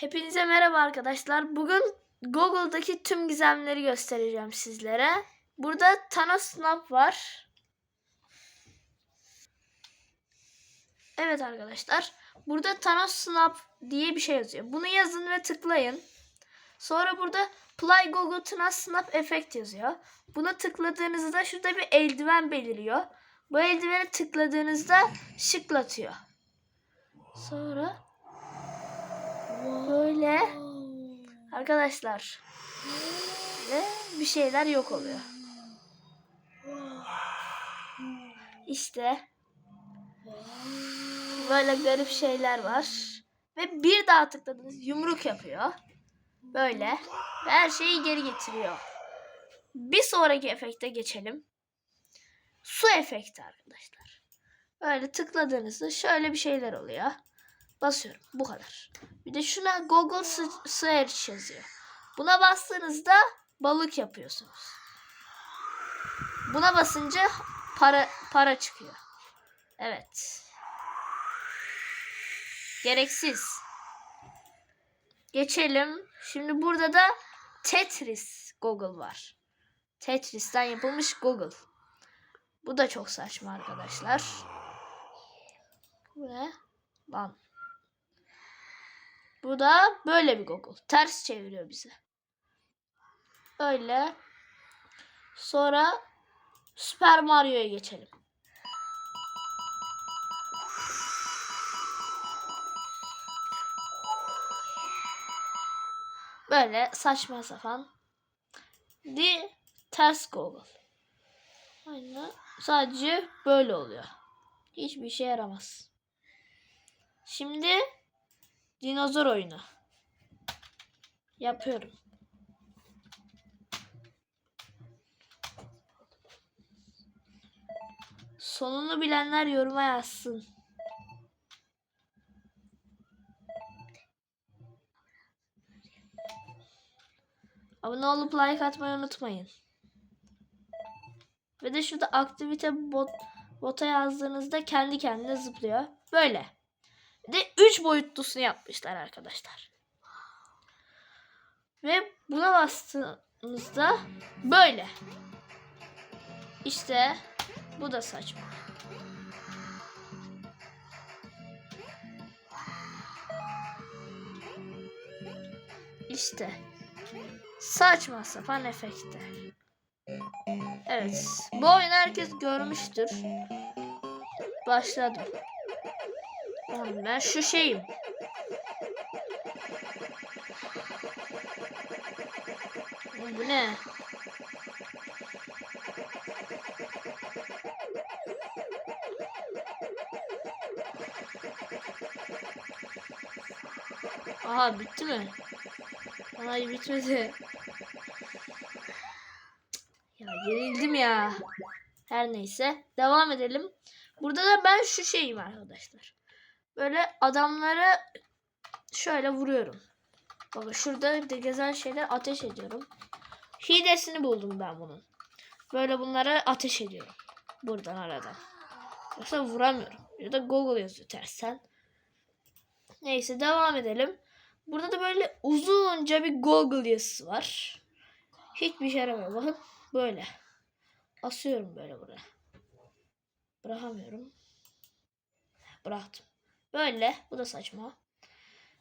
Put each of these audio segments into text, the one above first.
Hepinize merhaba arkadaşlar. Bugün Google'daki tüm gizemleri göstereceğim sizlere. Burada Thanos Snap var. Evet arkadaşlar. Burada Thanos Snap diye bir şey yazıyor. Bunu yazın ve tıklayın. Sonra burada Play Google Thanos Snap Effect yazıyor. Buna tıkladığınızda şurada bir eldiven beliriyor. Bu eldivene tıkladığınızda şıklatıyor. Sonra böyle arkadaşlar ve bir şeyler yok oluyor. İşte böyle garip şeyler var. Ve bir daha tıkladınız yumruk yapıyor. Böyle. Ve her şeyi geri getiriyor. Bir sonraki efekte geçelim. Su efekti arkadaşlar. Böyle tıkladığınızda şöyle bir şeyler oluyor. Basıyorum. Bu kadar. Bir de şuna Google Search yazıyor. Buna bastığınızda balık yapıyorsunuz. Buna basınca para para çıkıyor. Evet. Gereksiz. Geçelim. Şimdi burada da Tetris Google var. Tetris'ten yapılmış Google. Bu da çok saçma arkadaşlar. Bu ne? Lan. Bu da böyle bir Google. Ters çeviriyor bizi. Öyle. Sonra Super Mario'ya geçelim. Böyle saçma sapan bir ters Google. Aynen. Sadece böyle oluyor. Hiçbir işe yaramaz. Şimdi dinozor oyunu. Yapıyorum. Sonunu bilenler yoruma yazsın. Abone olup like atmayı unutmayın. Ve de şurada aktivite bot, bota yazdığınızda kendi kendine zıplıyor. Böyle. De 3 boyutlusunu yapmışlar arkadaşlar. Ve buna bastığınızda böyle. İşte bu da saçma. İşte saçma sapan efektler. Evet. Bu oyunu herkes görmüştür. Başladım. Oğlum ben şu şeyim. Oğlum Bu ne? Aha bitti mi? Hayır bitmedi. Ya yenildim ya. Her neyse. Devam edelim. Burada da ben şu şeyim arkadaşlar. Böyle adamları şöyle vuruyorum. Bakın şurada bir de gezen şeyler ateş ediyorum. Hilesini buldum ben bunun. Böyle bunlara ateş ediyorum. Buradan aradan. Yoksa vuramıyorum. Ya da Google yazıyor tersten. Neyse devam edelim. Burada da böyle uzunca bir Google yazısı var. Hiçbir şey yaramıyor. Bakın böyle. Asıyorum böyle buraya. Bırakamıyorum. Bıraktım. Böyle. Bu da saçma.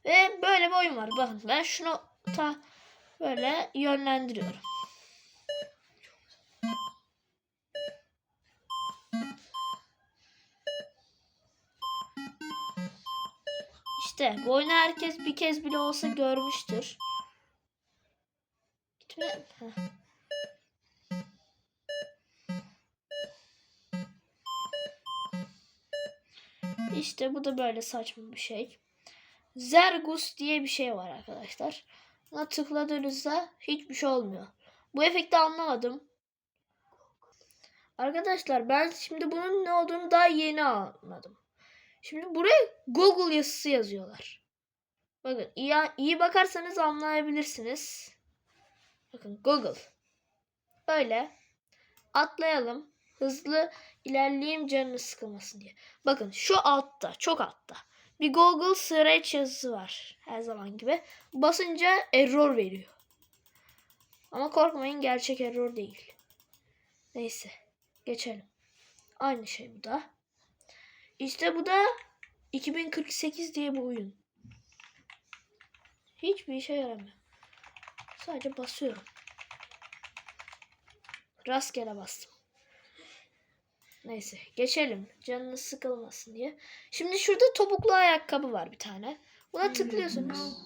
Ve böyle bir oyun var. Bakın ben şunu ta böyle yönlendiriyorum. İşte bu oyunu herkes bir kez bile olsa görmüştür. Gitme. Heh. İşte bu da böyle saçma bir şey. Zergus diye bir şey var arkadaşlar. Buna tıkladığınızda hiçbir şey olmuyor. Bu efekti anlamadım. Arkadaşlar ben şimdi bunun ne olduğunu daha yeni anladım. Şimdi buraya Google yazısı yazıyorlar. Bakın iyi, iyi bakarsanız anlayabilirsiniz. Bakın Google. Böyle atlayalım. Hızlı ilerleyeyim canını sıkılmasın diye. Bakın şu altta, çok altta. bir Google Search yazısı var. Her zaman gibi. Basınca error veriyor. Ama korkmayın gerçek error değil. Neyse. Geçelim. Aynı şey bu da. İşte bu da 2048 diye bir oyun. Hiçbir işe yaramıyor. Sadece basıyorum. Rastgele bastım. Neyse geçelim. Canınız sıkılmasın diye. Şimdi şurada topuklu ayakkabı var bir tane. Buna tıklıyorsunuz.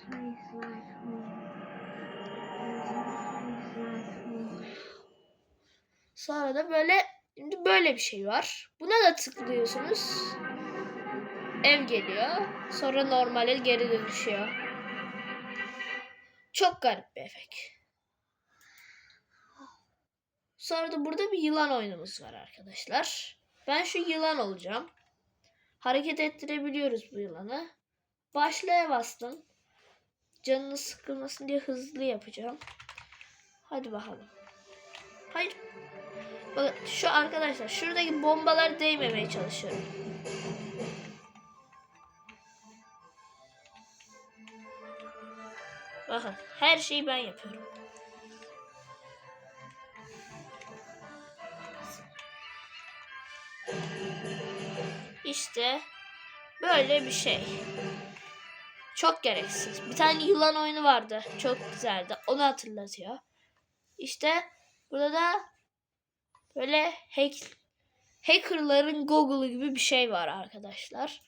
Sonra da böyle şimdi böyle bir şey var. Buna da tıklıyorsunuz. Ev geliyor. Sonra normale geri dönüşüyor. Çok garip bir efekt. Sonra da burada bir yılan oyunumuz var arkadaşlar. Ben şu yılan olacağım. Hareket ettirebiliyoruz bu yılanı. Başlaya bastım. Canınız sıkılmasın diye hızlı yapacağım. Hadi bakalım. Hayır. Bakın şu arkadaşlar şuradaki bombalar değmemeye çalışıyorum. Bakın her şeyi ben yapıyorum. İşte böyle bir şey. Çok gereksiz. Bir tane yılan oyunu vardı. Çok güzeldi. Onu hatırlatıyor. İşte burada da böyle hack, hackerların Google'ı gibi bir şey var arkadaşlar.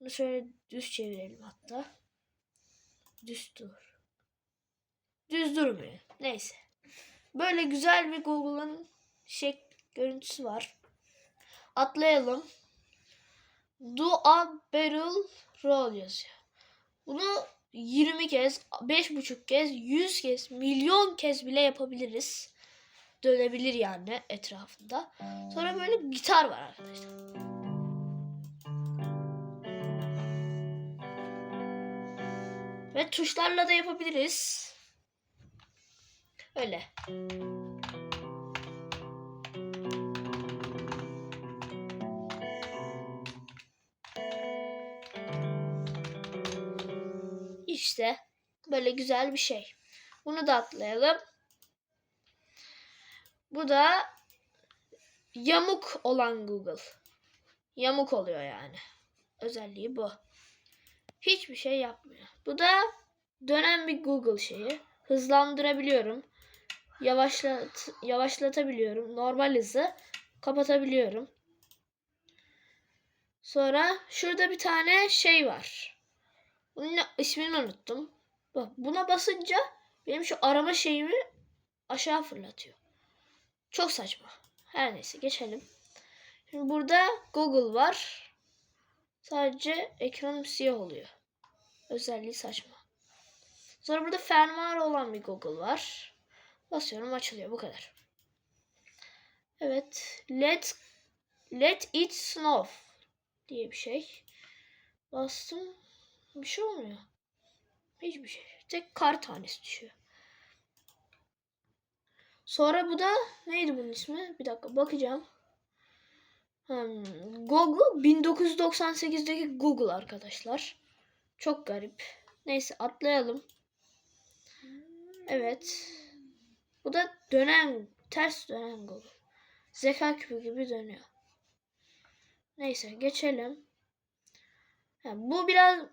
Bunu şöyle düz çevirelim hatta. Düz dur. Düz durmuyor. Neyse. Böyle güzel bir Google'ın şey görüntüsü var. Atlayalım. Do a barrel roll yazıyor. Bunu 20 kez, 5,5 kez, 100 kez, milyon kez bile yapabiliriz. Dönebilir yani etrafında. Sonra böyle gitar var arkadaşlar. Ve tuşlarla da yapabiliriz. Öyle. İşte böyle güzel bir şey. Bunu da atlayalım. Bu da yamuk olan Google. Yamuk oluyor yani. Özelliği bu. Hiçbir şey yapmıyor. Bu da dönen bir Google şeyi. Hızlandırabiliyorum. Yavaşlat yavaşlatabiliyorum. Normal hızı kapatabiliyorum. Sonra şurada bir tane şey var. Bunun ismini unuttum. Bak buna basınca benim şu arama şeyimi aşağı fırlatıyor. Çok saçma. Her neyse geçelim. Şimdi burada Google var. Sadece ekranım siyah oluyor. Özelliği saçma. Sonra burada fermuarı olan bir Google var. Basıyorum açılıyor bu kadar. Evet. Let Let it snow diye bir şey. Bastım. Bir şey olmuyor. Hiçbir şey. Tek kar tanesi düşüyor. Sonra bu da neydi bunun ismi? Bir dakika bakacağım. Hmm, Google 1998'deki Google arkadaşlar. Çok garip. Neyse atlayalım. Evet. Bu da dönen, ters dönen Google. Zeka küpü gibi dönüyor. Neyse geçelim. Ha, bu biraz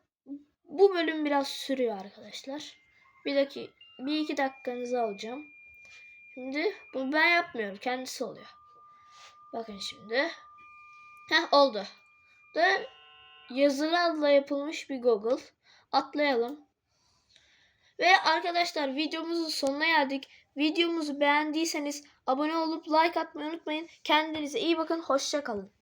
bu bölüm biraz sürüyor arkadaşlar. Bir dakika, bir iki dakikanızı alacağım. Şimdi bunu ben yapmıyorum. Kendisi oluyor. Bakın şimdi. Heh oldu. Da yazılarla yapılmış bir Google. Atlayalım. Ve arkadaşlar videomuzun sonuna geldik. Videomuzu beğendiyseniz abone olup like atmayı unutmayın. Kendinize iyi bakın. Hoşça kalın.